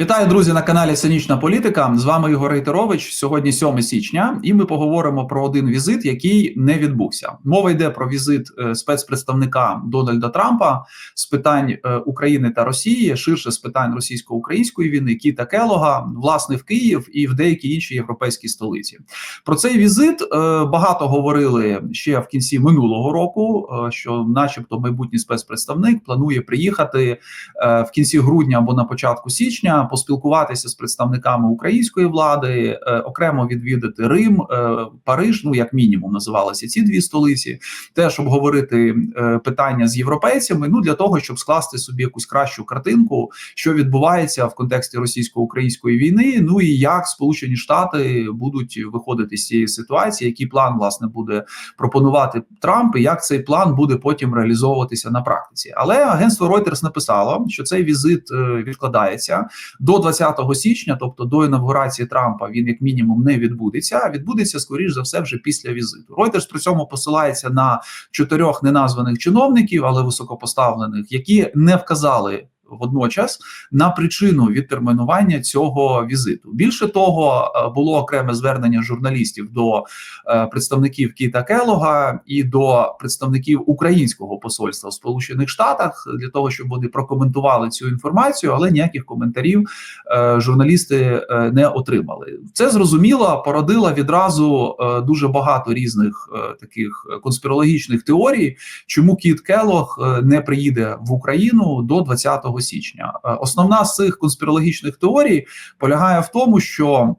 Вітаю, друзі, на каналі Сценічна Політика. З вами Ігор Рейтерович. Сьогодні 7 січня, і ми поговоримо про один візит, який не відбувся. Мова йде про візит е, спецпредставника Дональда Трампа з питань е, України та Росії, ширше з питань російсько-української війни, Кіта Келога, власне, в Київ і в деякі інші європейські столиці. Про цей візит е, багато говорили ще в кінці минулого року. Що, начебто, майбутній спецпредставник планує приїхати в кінці грудня або на початку січня поспілкуватися з представниками української влади, е, окремо відвідати Рим, е, Париж. Ну як мінімум називалися ці дві столиці, теж обговорити е, питання з європейцями. Ну для того, щоб скласти собі якусь кращу картинку, що відбувається в контексті російсько-української війни. Ну і як Сполучені Штати будуть виходити з цієї ситуації, який план власне буде пропонувати Трамп, і як цей план буде потім реалізовуватися на практиці. Але агентство Reuters написало, що цей візит відкладається до 20 січня, тобто до інавгурації Трампа, він як мінімум не відбудеться. а Відбудеться скоріш за все вже після візиту. Reuters при цьому посилається на чотирьох неназваних чиновників, але високопоставлених, які не вказали водночас на причину відтермінування цього візиту. Більше того, е, було окреме звернення журналістів до е, представників Кіта Келога і до представників українського посольства в Сполучених Штатах для того, щоб вони прокоментували цю інформацію, але ніяких коментарів е, журналісти не отримали. Це зрозуміло породило відразу дуже багато різних таких конспірологічних теорій, чому Кіт Келог не приїде в Україну до 20 січня. Е, основна з цих конспірологічних теорій полягає в тому, що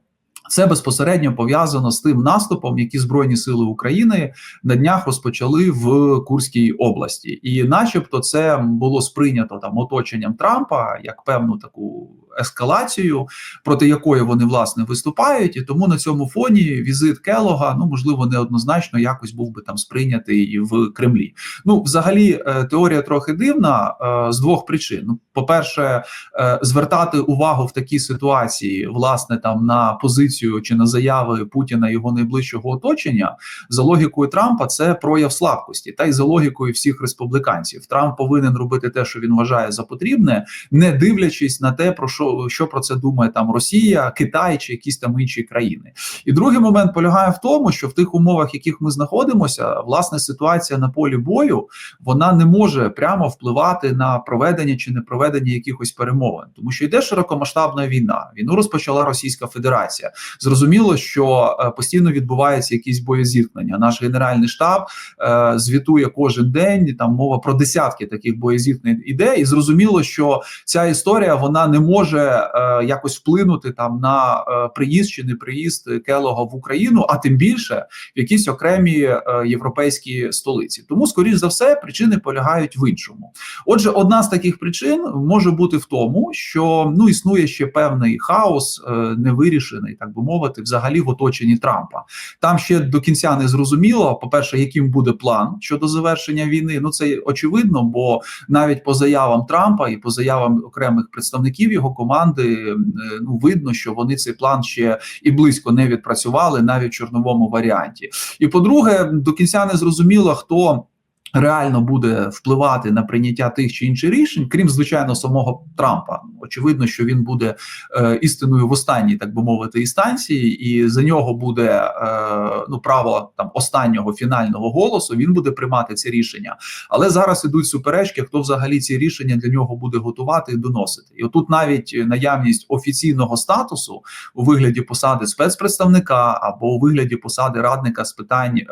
це безпосередньо пов'язано з тим наступом, які збройні сили України на днях розпочали в Курській області, і, начебто, це було сприйнято там оточенням Трампа як певну таку ескалацію, проти якої вони власне виступають, і тому на цьому фоні візит Келога ну можливо неоднозначно якось був би там сприйнятий і в Кремлі. Ну, взагалі, е, теорія трохи дивна е, з двох причин. Ну, по перше, е, звертати увагу в такій ситуації, власне, там на позицію чи на заяви Путіна і його найближчого оточення за логікою Трампа, це прояв слабкості, та й за логікою всіх республіканців. Трамп повинен робити те, що він вважає за потрібне, не дивлячись на те, про що що про це думає там Росія, Китай чи якісь там інші країни. І другий момент полягає в тому, що в тих умовах, в яких ми знаходимося, власне ситуація на полі бою вона не може прямо впливати на проведення чи не проведення якихось перемовин, тому що йде широкомасштабна війна. Війну розпочала Російська Федерація. Зрозуміло, що е, постійно відбуваються якісь боєзіткнення. Наш генеральний штаб е, звітує кожен день. Там мова про десятки таких боєзіткнень іде, і зрозуміло, що ця історія вона не може е, якось вплинути там на е, приїзд чи не приїзд Келога в Україну, а тим більше в якісь окремі е, європейські столиці. Тому, скоріш за все, причини полягають в іншому. Отже, одна з таких причин може бути в тому, що ну існує ще певний хаос, е, невирішений, так би мовити, взагалі в оточенні Трампа. Там ще до кінця не зрозуміло. По перше, яким буде план щодо завершення війни. Ну це очевидно, бо навіть по заявам Трампа і по заявам окремих представників його команди е, ну видно, що вони цей план ще і близько не відпрацювали навіть в чорновому варіанті. І по-друге, до кінця не зрозуміло хто. Реально буде впливати на прийняття тих чи інших рішень, крім звичайно самого Трампа. Очевидно, що він буде е, істиною в останній, так би мовити, інстанції, і за нього буде е, ну право там останнього фінального голосу. Він буде приймати це рішення. Але зараз ідуть суперечки, хто взагалі ці рішення для нього буде готувати і доносити. І отут навіть наявність офіційного статусу у вигляді посади спецпредставника або у вигляді посади радника з питань е,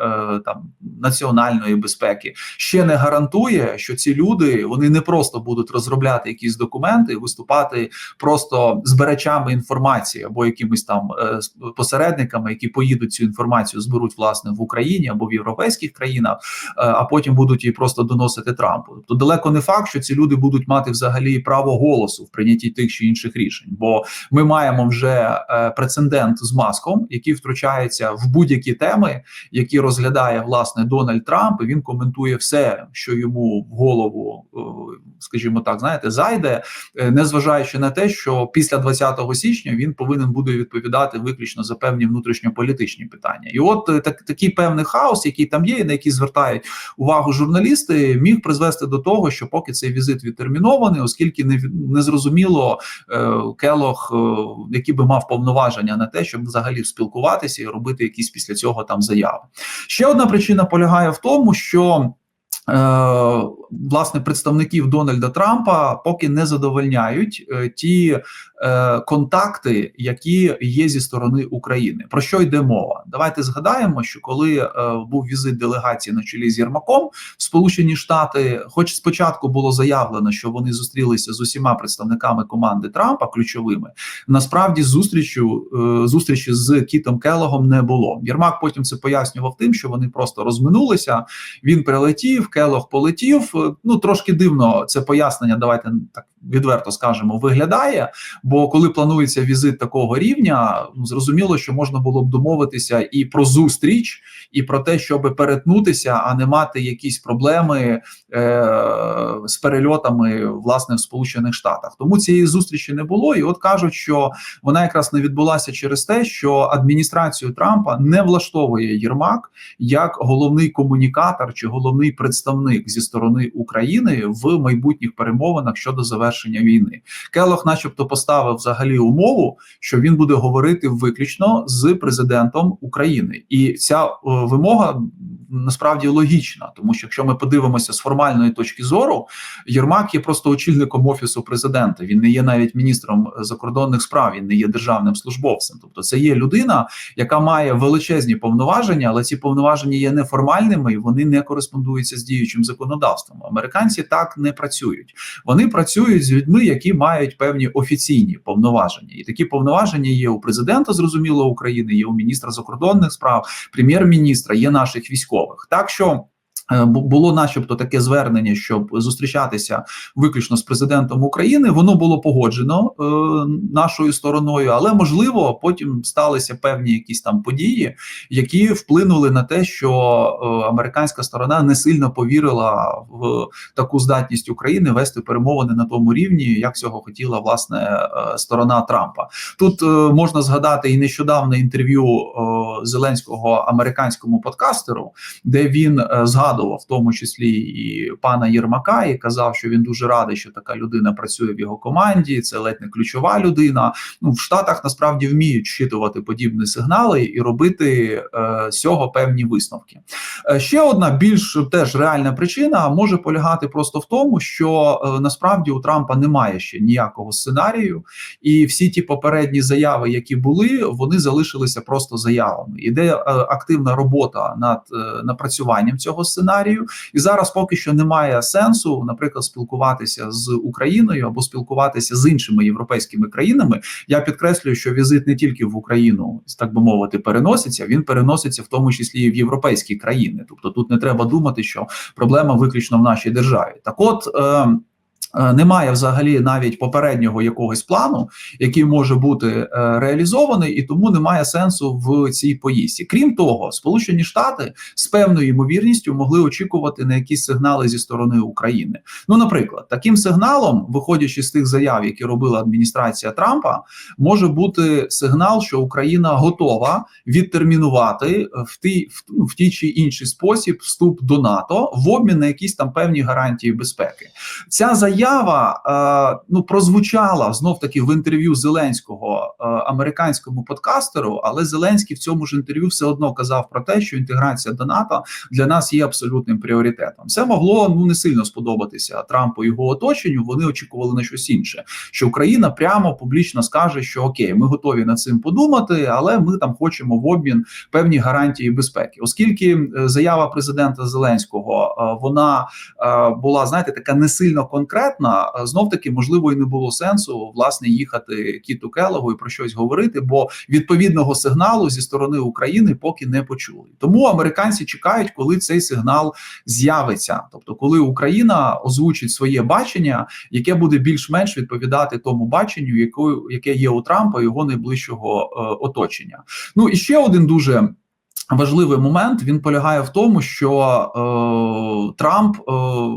там національної безпеки ще не гарантує, що ці люди вони не просто будуть розробляти якісь документи виступати просто збирачами інформації або якимись там е, посередниками, які поїдуть цю інформацію, зберуть власне в Україні або в європейських країнах, е, а потім будуть її просто доносити Трампу. Тобто далеко не факт, що ці люди будуть мати взагалі право голосу в прийнятті тих чи інших рішень, бо ми маємо вже е, прецедент з маском, який втручається в будь-які теми, які розглядає власне Дональд Трамп. і Він коментує все, що йому в голову, е, скажімо так, знаєте, зайде, е, незважаючи на те, що після 20 січня він повинен буде відповідати виключно за певні внутрішньополітичні питання. І от е, так такий певний хаос, який там є, на який звертають увагу журналісти, міг призвести до того, що поки цей візит відтермінований, оскільки не не зрозуміло е, Келох, е, який би мав повноваження на те, щоб взагалі спілкуватися і робити якісь після цього там заяви. Ще одна причина полягає в тому, що власне представників Дональда Трампа поки не задовольняють е, ті е, контакти, які є зі сторони України. Про що йде мова? Давайте згадаємо, що коли був візит делегації на чолі з Єрмаком Сполучені Штати, хоч спочатку було заявлено, що вони зустрілися з усіма представниками команди Трампа, ключовими, насправді зустрічу зустрічі з Кітом Келогом не було. Єрмак потім це пояснював тим, що вони просто розминулися. Він прилетів. Келох полетів. Ну трошки дивно це пояснення. Давайте так відверто скажемо, виглядає. Бо коли планується візит такого рівня, ну зрозуміло, що можна було б домовитися і про зустріч, і про те, щоб перетнутися, а не мати якісь проблеми е, з перельотами власне в Сполучених Штатах. Тому цієї зустрічі не було. І от кажуть, що вона якраз не відбулася через те, що адміністрацію Трампа не влаштовує Єрмак як головний комунікатор чи головний представник зі сторони України в майбутніх перемовинах щодо завершення війни. Келох, начебто, поставив взагалі умову, що він буде говорити виключно з президентом України, і ця е, вимога насправді логічна, тому що якщо ми подивимося з формальної точки зору, Єрмак є просто очільником офісу президента. Він не є навіть міністром закордонних справ, він не є державним службовцем. Тобто, це є людина, яка має величезні повноваження, але ці повноваження є неформальними і вони не кореспондуються з діючим законодавством. Американці так не працюють. Вони працюють з людьми, які мають певні офіційні повноваження, і такі повноваження є у президента, зрозуміло України, є у міністра закордонних справ, прем'єр-міністра, є наших військових. Так що. Е, було, начебто, таке звернення, щоб зустрічатися виключно з президентом України. Воно було погоджено е, нашою стороною, але можливо потім сталися певні якісь там події, які вплинули на те, що е, американська сторона не сильно повірила в таку здатність України вести перемовини на тому рівні, як цього хотіла власне е, сторона Трампа. Тут е, можна згадати і нещодавне інтерв'ю е, Зеленського американському подкастеру, де він е, згадував згадував в тому числі і пана Єрмака, і казав, що він дуже радий, що така людина працює в його команді. Це ледь не ключова людина. Ну в Штатах насправді вміють щитувати подібні сигнали і робити е, з цього певні висновки. Е, ще одна більш теж реальна причина може полягати просто в тому, що е, насправді у Трампа немає ще ніякого сценарію, і всі ті попередні заяви, які були, вони залишилися просто заявами. Іде е, активна робота над е, напрацюванням цього сценарію сценарію, і зараз поки що немає сенсу, наприклад, спілкуватися з Україною або спілкуватися з іншими європейськими країнами. Я підкреслюю, що візит не тільки в Україну, так би мовити, переноситься. Він переноситься в тому числі і в європейські країни. Тобто, тут не треба думати, що проблема виключно в нашій державі. Так, от. Е Е, немає взагалі навіть попереднього якогось плану, який може бути е, реалізований, і тому немає сенсу в цій поїздці. Крім того, Сполучені Штати з певною ймовірністю могли очікувати на якісь сигнали зі сторони України. Ну, наприклад, таким сигналом, виходячи з тих заяв, які робила адміністрація Трампа, може бути сигнал, що Україна готова відтермінувати в тій в, ну, в тій чи інший спосіб вступ до НАТО в обмін на якісь там певні гарантії безпеки. Ця заява заява е, ну прозвучала знов таки в інтерв'ю Зеленського е, американському подкастеру, але Зеленський в цьому ж інтерв'ю все одно казав про те, що інтеграція до НАТО для нас є абсолютним пріоритетом. Це могло ну не сильно сподобатися Трампу і його оточенню. Вони очікували на щось інше, що Україна прямо публічно скаже, що окей, ми готові над цим подумати, але ми там хочемо в обмін певні гарантії безпеки, оскільки е, заява президента Зеленського вона була знаєте така не сильно конкретна конкретна, знов таки можливо і не було сенсу власне їхати Кіту Келогу і про щось говорити, бо відповідного сигналу зі сторони України поки не почули. Тому американці чекають, коли цей сигнал з'явиться, тобто коли Україна озвучить своє бачення, яке буде більш-менш відповідати тому баченню, яке є у Трампа його найближчого е, оточення. Ну і ще один дуже. Важливий момент він полягає в тому, що е, Трамп е,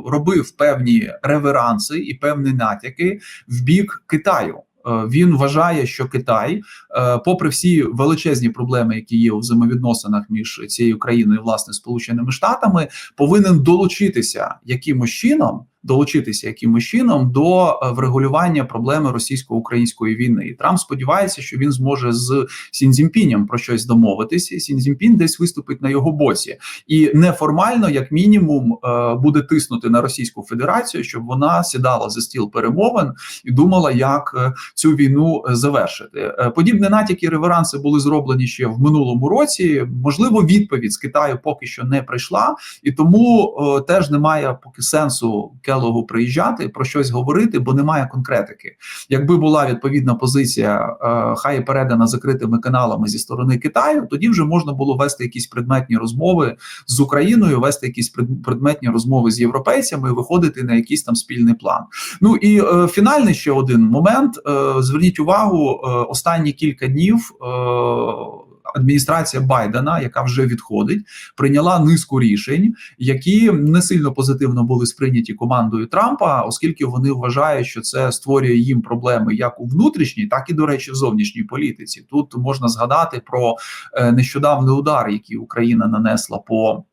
робив певні реверанси і певні натяки в бік Китаю. Е, Він вважає, що Китай, е, попри всі величезні проблеми, які є у взаємовідносинах між цією країною і власне Сполученими Штатами, повинен долучитися якимось чином. Долучитися якимось чином до е, врегулювання проблеми російсько-української війни, і Трамп сподівається, що він зможе з Сінзімпінем про щось домовитися. Сінзімпін десь виступить на його боці, і неформально, як мінімум, е, буде тиснути на Російську Федерацію, щоб вона сідала за стіл перемовин і думала, як е, цю війну завершити. Подібні натяки реверанси були зроблені ще в минулому році. Можливо, відповідь з Китаю поки що не прийшла, і тому теж немає поки сенсу Келогу приїжджати про щось говорити, бо немає конкретики. Якби була відповідна позиція, е, хай передана закритими каналами зі сторони Китаю, тоді вже можна було вести якісь предметні розмови з Україною, вести якісь предметні розмови з європейцями, виходити на якийсь там спільний план. Ну і е, фінальний ще один момент. Е, зверніть увагу, е, останні кілька днів. Е, Адміністрація Байдена, яка вже відходить, прийняла низку рішень, які не сильно позитивно були сприйняті командою Трампа, оскільки вони вважають, що це створює їм проблеми як у внутрішній, так і до речі, в зовнішній політиці. Тут можна згадати про е, нещодавний удар, який Україна нанесла по.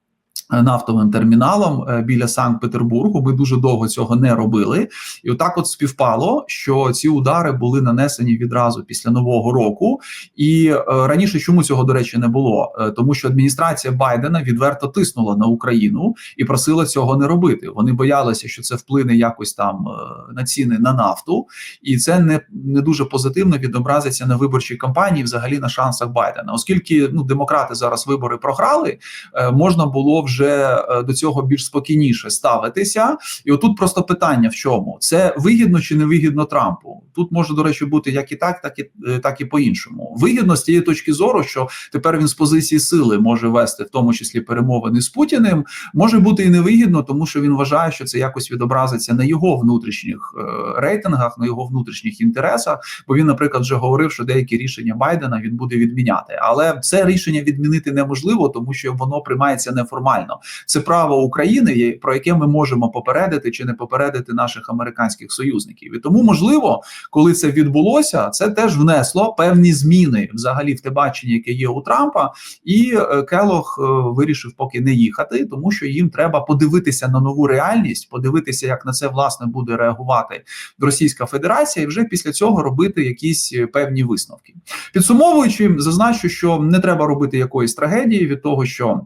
Нафтовим терміналом е, біля Санкт-Петербургу ми дуже довго цього не робили, і отак, от співпало, що ці удари були нанесені відразу після нового року. І е, раніше чому цього до речі не було? Е, тому що адміністрація Байдена відверто тиснула на Україну і просила цього не робити. Вони боялися, що це вплине якось там на ціни на нафту, і це не, не дуже позитивно відобразиться на виборчій кампанії, взагалі на шансах Байдена, оскільки ну демократи зараз вибори програли, можна було вже е, до цього більш спокійніше ставитися. І отут просто питання: в чому це вигідно чи не вигідно Трампу? Тут може до речі бути як і так, так і е, так і по-іншому. Вигідно з тієї точки зору, що тепер він з позиції сили може вести, в тому числі перемовини з Путіним. Може бути і невигідно, тому що він вважає, що це якось відобразиться на його внутрішніх е, рейтингах, на його внутрішніх інтересах. Бо він, наприклад, вже говорив, що деякі рішення Байдена він буде відміняти. Але це рішення відмінити неможливо, тому що воно приймається неформально. Це право України, про яке ми можемо попередити чи не попередити наших американських союзників. І тому можливо, коли це відбулося, це теж внесло певні зміни взагалі в те бачення, яке є у Трампа. І е, Келох е, вирішив поки не їхати, тому що їм треба подивитися на нову реальність, подивитися, як на це власне буде реагувати Російська Федерація, і вже після цього робити якісь е, певні висновки. Підсумовуючи, зазначу, що не треба робити якоїсь трагедії від того, що.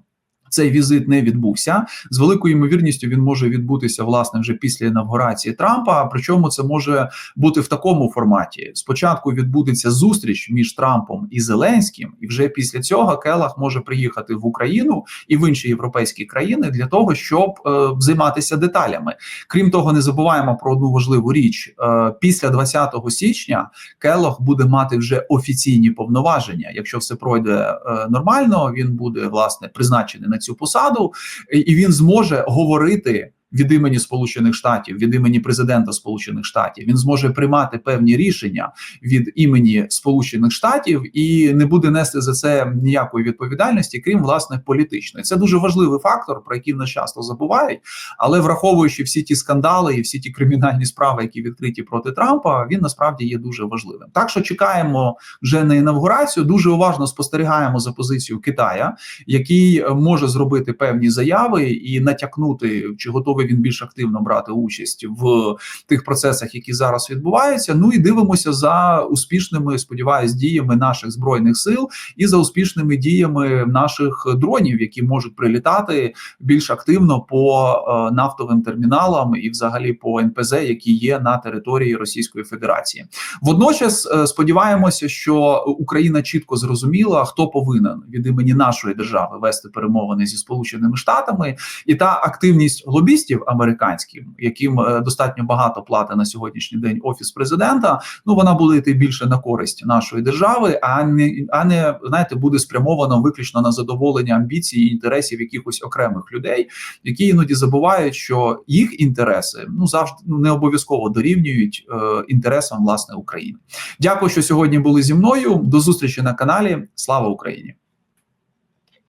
Цей візит не відбувся з великою ймовірністю. Він може відбутися власне вже після інавгурації Трампа. Причому це може бути в такому форматі: спочатку відбудеться зустріч між Трампом і Зеленським, і вже після цього Келах може приїхати в Україну і в інші європейські країни для того, щоб е, займатися деталями. Крім того, не забуваємо про одну важливу річ: е, після 20 січня Келох буде мати вже офіційні повноваження. Якщо все пройде е, нормально, він буде власне призначений на цю посаду, і- він зможе говорити. Від імені Сполучених Штатів, від імені президента Сполучених Штатів, він зможе приймати певні рішення від імені Сполучених Штатів і не буде нести за це ніякої відповідальності, крім власне політичної. Це дуже важливий фактор, про який нас часто забувають. Але враховуючи всі ті скандали і всі ті кримінальні справи, які відкриті проти Трампа, він насправді є дуже важливим. Так що чекаємо вже на інавгурацію. Дуже уважно спостерігаємо за позицією Китая, який може зробити певні заяви і натякнути, чи готовий він більш активно брати участь в тих процесах, які зараз відбуваються. Ну і дивимося за успішними, сподіваюсь, діями наших збройних сил і за успішними діями наших дронів, які можуть прилітати більш активно по е, нафтовим терміналам і, взагалі, по НПЗ, які є на території Російської Федерації. Водночас е, сподіваємося, що Україна чітко зрозуміла, хто повинен від імені нашої держави вести перемовини зі Сполученими Штатами, і та активність лобістів американських, яким е, достатньо багато плати на сьогоднішній день офіс президента. Ну вона буде йти більше на користь нашої держави, а не а не знаєте, буде спрямовано виключно на задоволення амбіцій і інтересів якихось окремих людей, які іноді забувають, що їх інтереси ну завжди ну, не обов'язково дорівнюють е, інтересам власне України. Дякую, що сьогодні були зі мною. До зустрічі на каналі. Слава Україні!